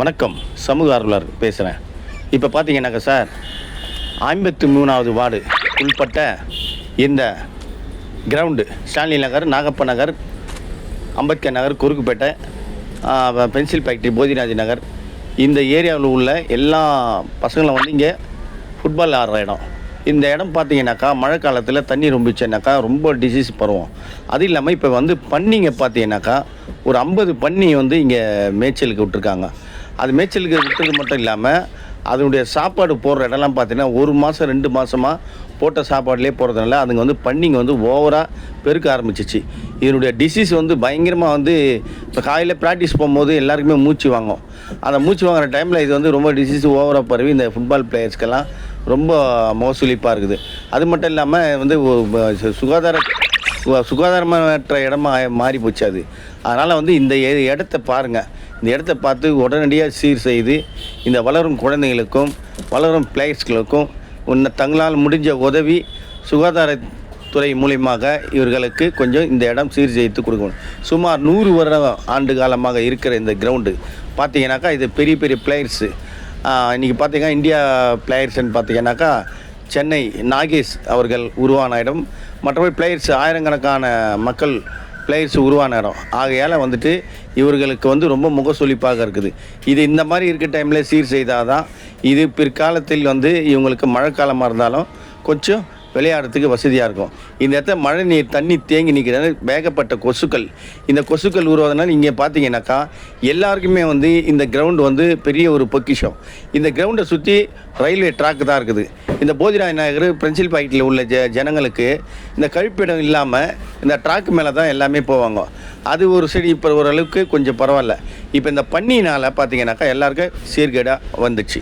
வணக்கம். சமூக ஆர்வலர் பேசுகிறேன் இப்போ பார்த்தீங்கன்னாக்கா சார் ஐம்பத்தி மூணாவது வார்டு உள்பட்ட இந்த ground Stanley Nagar Nagappa Nagar Ambedkar Nagar Kurukkupettai pencil factory Bodhinathi Nagar. இந்த ஏரியாவில் உள்ள எல்லா பசங்களும் வந்து இங்கே ஃபுட்பால் ஆடுற இடம். இந்த இடம் பார்த்தீங்கன்னாக்கா மழை காலத்தில் தண்ணி ரொம்பிச்சுனாக்கா ரொம்ப டிசீஸ் பரவும். அது இல்லாமல் இப்போ வந்து பன்னிங்க பார்த்தீங்கன்னாக்கா ஒரு ஐம்பது பன்னி வந்து இங்கே மேய்ச்சலுக்கு விட்டுருக்காங்க. அது மேய்ச்சலுக்கு விட்டது மட்டும் இல்லாமல் அதனுடைய சாப்பாடு போடுற இடம்லாம் பார்த்தீங்கன்னா ஒரு மாதம் ரெண்டு மாதமாக போட்ட சாப்பாடுலேயே போகிறதுனால அதுங்க வந்து பண்ணிங்க வந்து ஓவராக பெருக்க ஆரம்பிச்சிச்சு. இதனுடைய டிசீஸ் வந்து பயங்கரமாக வந்து இப்போ காலையில் ப்ராக்டிஸ் போகும்போது எல்லாருக்குமே மூச்சு வாங்கும். அந்த மூச்சு வாங்குற டைமில் இது வந்து ரொம்ப டிசீஸ் ஓவராக பரவி இந்த ஃபுட்பால் பிளேயர்ஸ்க்கெல்லாம் ரொம்ப மோசலிப்பாக இருக்குது. அது மட்டும் இல்லாமல் வந்து சுகாதார சுகாதாரமற்ற இடமா மாறி போச்சு அது. அதனால் வந்து இந்த இடத்த பாருங்கள் இந்த இடத்த பார்த்து உடனடியாக சீர் செய்து இந்த வளரும் குழந்தைகளுக்கும் வளரும் பிளேயர்ஸ்களுக்கும் உன்னை தங்களால் முடிஞ்ச உதவி சுகாதாரத்துறை மூலியமாக இவர்களுக்கு கொஞ்சம் இந்த இடம் சீர் செய்து கொடுக்கணும். சுமார் நூறு வருட ஆண்டு காலமாக இருக்கிற இந்த கிரவுண்டு. பார்த்தீங்கன்னாக்கா இது பெரிய பெரிய பிளேயர்ஸு. இன்றைக்கி பார்த்தீங்கன்னா இந்தியா பிளேயர்ஸ்ன்னு பார்த்தீங்கன்னாக்கா சென்னை நாகேஷ் அவர்கள் உருவான இடம். மற்றபடி பிளேயர்ஸ் ஆயிரக்கணக்கான மக்கள் பிளேயர்ஸ் உருவான இடம். ஆகையால் வந்துட்டு இவர்களுக்கு வந்து ரொம்ப முகசொலிப்பாக இருக்குது. இது இந்த மாதிரி இருக்க டைமில் சீர் செய்தால் தான் இது பிற்காலத்தில் வந்து இவங்களுக்கு மழைக்காலமாக இருந்தாலும் கொஞ்சம் விளையாடுறதுக்கு வசதியாக இருக்கும். இந்த இடத்துல மழை நீர் தண்ணி தேங்கி நிற்கிறது வேகப்பட்ட கொசுக்கள். இந்த கொசுக்கள் உருவதனால இங்கே பார்த்தீங்கன்னாக்கா எல்லாருக்குமே வந்து இந்த கிரவுண்டு வந்து பெரிய ஒரு பொக்கிஷம். இந்த கிரவுண்டை சுற்றி ரயில்வே ட்ராக் தான் இருக்குது. இந்த போதிராஜ் நாயகர் பிரின்சில் பாக்கெட்டில் உள்ள ஜ ஜனங்களுக்கு இந்த கழிப்பிடம் இல்லாமல் இந்த ட்ராக் மேலே தான் எல்லாமே போவாங்க. அது ஒரு சரி இப்போ ஓரளவுக்கு கொஞ்சம் பரவாயில்ல. இப்போ இந்த பண்ணினால் பார்த்தீங்கன்னாக்கா எல்லாருக்கும் சீர்கேடாக வந்துச்சு.